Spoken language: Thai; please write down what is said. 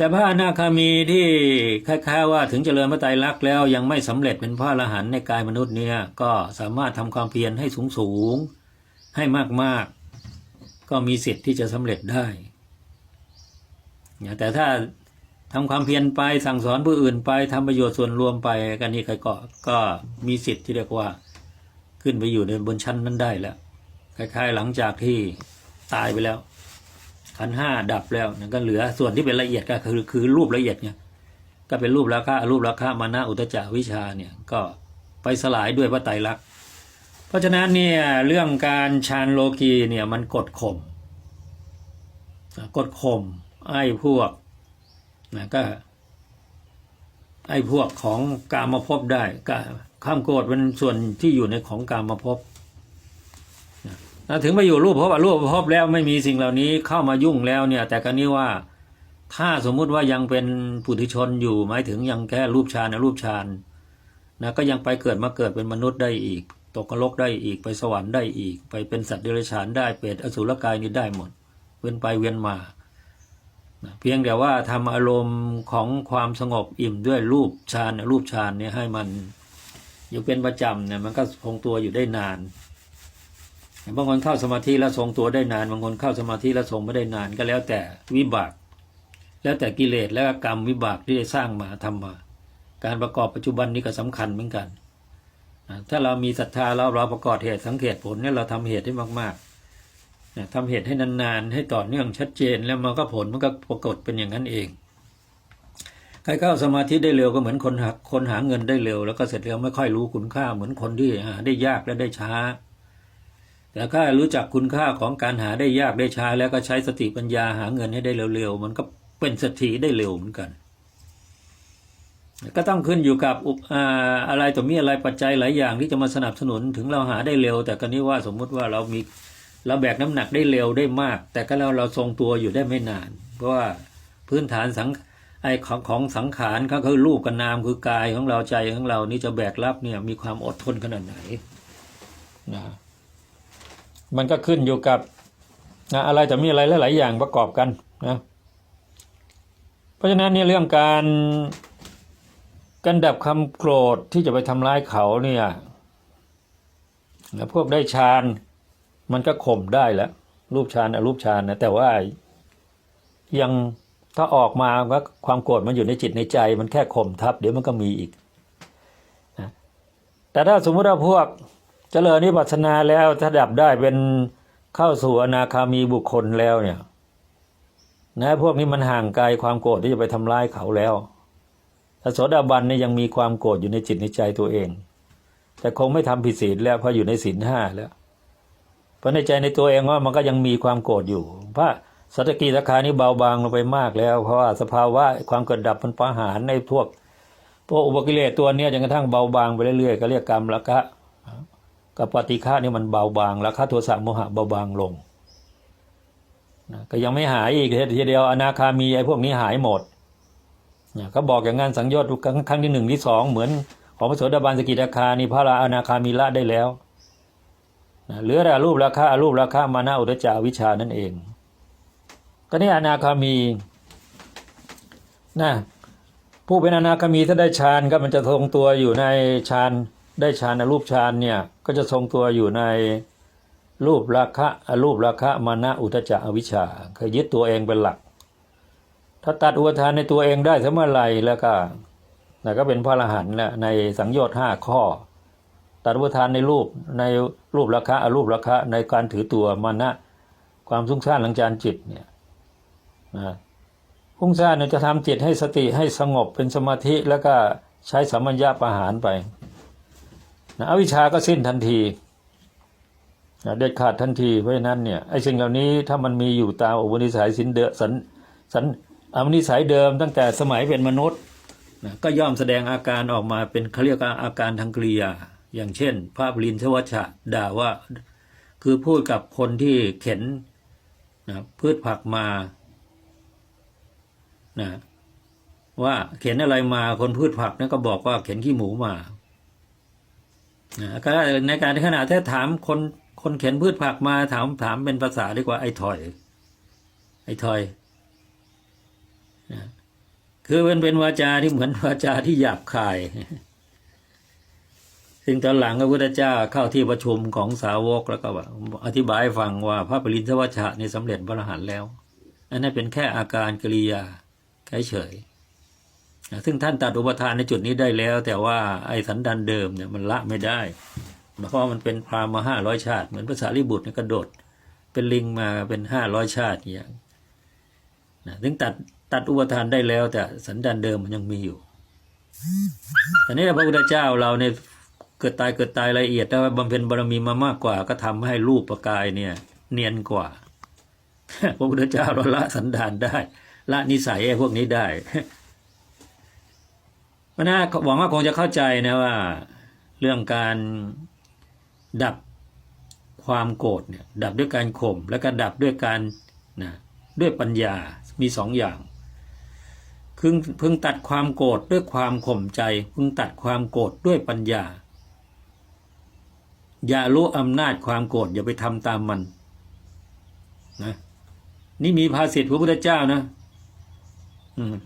แต่พระอนาคามีที่คล้ายๆว่าถึงเจริญพระไตรลักษณ์แล้วยังไม่สำเร็จเป็นพระอรหันต์ในกายมนุษย์เนี่ยก็สามารถทำความเพียรให้สูงๆให้มากๆ ก็มีสิทธิ์ที่จะสำเร็จได้เนี่ยแต่ถ้าทำความเพียรไปสั่งสอนผู้อื่นไปทำประโยชน์ส่วนรวมไปกันนี่ก็ก็มีสิทธิ์ที่เรียกว่าขึ้นไปอยู่ในบนชั้นนั้นได้แล้วคล้ายๆหลังจากที่ตายไปแล้ว ขันห้าดับแล้วนะก็เหลือส่วนที่เป็นละเอียดก็คือคือรูปละเอียดไงก็เป็นรูปราคะรูปราคะมานะอุตจาวิชาเนี่ยก็ไปสลายด้วยพระไตรลักษณ์เพราะฉะนั้นเนี่ยเรื่องการฌานโลกีเนี่ยมันกดข่มกดข่มไอ้พวกนะก็ไอ้พวกของกามาพบได้ก็ข้ามโกรธเป็นส่วนที่อยู่ในของกามาพบ ถึงมาอยู่รูปภพอรูปภพแล้วไม่มีสิ่งเหล่านี้เข้ามายุ่งแล้วเนี่ย แต่ก็นี้ว่าถ้าสมมุติว่ายังเป็นปุถุชนอยู่หมายถึงยังแค่รูปฌานนะรูปฌานนะก็ยังไปเกิดมาเกิดเป็นมนุษย์ได้อีก ตกนรกได้อีกไปสวรรค์ได้อีก ไปเป็นสัตว์เดรัจฉานได้เปรตอสุรกายนี่ได้หมด เวียนไปเวียนมานะเพียงแต่ว่าทำอารมณ์ของความสงบอิ่มด้วยรูปฌานรูปฌานเนี่ยให้มันอยู่เป็นประจำเนี่ยมันก็คงตัวอยู่ได้นาน บางคนเข้าสมาธิแล้วทรงตัวได้นาน บางคนเข้าสมาธิแล้วทรงไม่ได้นานก็แล้วแต่วิบาก แล้วแต่กิเลสและกรรมวิบากที่ได้สร้างมาทำมา การประกอบปัจจุบันนี้ก็สำคัญเหมือนกัน ถ้าเรามีศรัทธาเราเราประกอบเหตุสังเกตผลเนี่ยเราทำเหตุให้มากๆนะทำเหตุให้นานๆ ให้ต่อเนื่องชัดเจนแล้วมันก็ผลมันก็ปรากฏเป็นอย่างนั้นเองใครเข้าสมาธิได้เร็วก็เหมือนคนหาคนหาเงินได้เร็ว แล้วก็เสร็จแล้วไม่ค่อยรู้คุณค่าเหมือนคนที่หาได้ยากและได้ช้า แต่ถ้ารู้จักคุณค่าของการหาได้ยากได้ช้าแล้วก็ใช้สติปัญญาหาเงินให้ได้เร็วๆ มันก็เป็นเศรษฐีได้เร็วเหมือนกัน ก็ต้องขึ้นอยู่กับอะไรต่อมีอะไรปัจจัยหลายอย่างที่จะมาสนับสนุนถึงเราหาได้เร็ว แต่ก็นี้ว่าสมมุติว่าเรามีเราแบกน้ำหนักได้เร็วได้มาก แต่ก็แล้วเราทรงตัวอยู่ได้ไม่นาน เพราะว่าพื้นฐานสังไอของของสังขารก็คือรูปกับนามคือกายของเราใจของเรานี่จะแบกรับเนี่ยมีความอดทนขนาดไหนนะ มันก็ขึ้นอยู่กับนะอะไรแต่มีอะไรหลาย ๆ อย่างประกอบกันนะเพราะฉะนั้นเนี่ยเรื่องการการดับคำโกรธที่จะไปทำร้ายเขาเนี่ยพวกได้ฌานมันก็ข่มได้แล้วรูปฌานอรูปฌานนะแต่ว่ายังถ้าออกมาก็ความโกรธมันอยู่ในจิตในใจ มันแค่ข่มทับ เดี๋ยวมันก็มีอีกนะแต่ถ้าสมมติว่าพวก เจริญนิพพานาแล้วถ้าดับได้เป็นเข้าสู่อนาคามีบุคคลแล้วเนี่ย นะพวกนี้มันห่างไกลความโกรธที่จะไปทำร้ายเขาแล้วถ้าโสดาบันเนี่ยยังมีความโกรธอยู่ในจิตในใจตัวเอง แต่คงไม่ทำผิดศีลแล้วเพราะอยู่ในศีลห้าแล้ว เพราะในใจในตัวเองว่ามันก็ยังมีความโกรธอยู่พระสัตกิราคานี่เบาบางลงไปมากแล้ว เพราะว่าสภาวะความเกิดดับมันประหารในพวกพวกอุปกิเลสตัวเนี้ยจนกระทั่งเบาบางไปเรื่อยๆก็เรียกกรรมละกะ กับปฏิฆานี่ยมันเบาบางราคาโทสะโมหะเบาบางลงนะก็ยังไม่หายอีกทีเดียวอนาคามีไอ้พวกนี้หายหมดนะก็บอกอย่างงั้นสังโยชน์ครั้งที่หนึ่งที่สองเหมือนของพระโสดาบันสกิทาคานี่พระราอนาคามีละได้แล้วนะเหลือแต่รูปราคารูปราคามานะอุตจาวิชานั่นเอง ก็นี่อนาคามีนะผู้เป็นอนาคามีถ้าได้ฌานก็มันจะทรงตัวอยู่ในฌาน ได้ฌานรูปฌานเนี่ยก็จะทรงตัวอยู่ในรูปราคะอรูปราคะมานะอุทจจะอวิชชาเคยยึดตัวเองเป็นหลัก ถ้าตัดอุปทานในตัวเองได้เสมอไหรแล้วก็นะก็เป็นพระอรหันต์แล้วในสังโยชน์ห้าข้อ ตัดอุปทานในรูปในรูปราคะอรูปราคะในการถือตัวมานะความฟุ้งซ่านหลังจานจิตเนี่ยนะฟุ้งซ่านเนี่ยจะทำจิตให้สติให้สงบเป็นสมาธิแล้วก็ใช้สัมมัญญาประหารไป นะอวิชาก็สิ้นทันทีนะเด็ดขาดทันทีเพราะฉะนั้นเนี่ยไอ้สิ่งเหล่านี้ถ้ามันมีอยู่ตามอุปนิสัยสินเดสันสันอุปนิสัยเดิมตั้งแต่สมัยเป็นมนุษย์นะก็ย่อมแสดงอาการออกมาเป็นเขาเรียกอาการทางกริยา อย่างเช่นพระปรินทวัชชะด่าว่า คือพูดกับคนที่เข็นนะพืชผักมานะว่าเข็นอะไรมาคนพืชผักนั่นก็บอกว่าเข็นขี้หมูมา ก็ในการที่ขณะที่ถามคนคนเข็นพืชผักมาถามถามเป็นภาษาดีกว่าไอ้ถอย ไอ้ถอยคือมันเป็นวาจาที่เหมือนวาจาที่หยาบคาย ซึ่งตอนหลังพระพุทธเจ้าเข้าที่ประชุมของสาวกแล้วก็อธิบายฟังว่าพระปรินทวัชชะในสำเร็จพระอรหันต์แล้ว อันนั้นเป็นแค่อาการกริยาแค่เฉย ซึ่งท่านตัดอุปทานในจุดนี้ได้แล้ว แต่ว่าไอ้สันดานเดิมเนี่ยมันละไม่ได้เพราะมันเป็นพรามมาห้าร้อยชาติ เหมือนภาษาลิบุตรเนี่ยกระโดด เป็นลิงมาเป็นห้าร้อยชาติอย่างนะถึงตัดตัดอุปทานได้แล้ว แต่สันดานเดิมมันยังมีอยู่ต่นี้พระพุทธเจ้าเราเนี่ยเกิดตายเกิดตายละเอียดแต่ว่าบำเพ็ญบารมีมามากกว่า ก็ทำให้รูปประกายเนี่ย เนียนกว่า พระพุทธเจ้าเราละสันดานได้ ละนิสัยไอ้พวกนี้ได้ เพราะนะหวังว่าคงจะเข้าใจนะว่า เรื่องการดับความโกรธเนี่ยดับด้วยการข่มแล้วก็ดับด้วยการนะด้วยปัญญามีสองอย่างพึงพึงตัดความโกรธด้วยความข่มใจพึงตัดความโกรธด้วยปัญญา อย่ารู้อำนาจความโกรธอย่าไปทำตามมันนะนี่มีภาษิตพระพุทธเจ้านะ อืม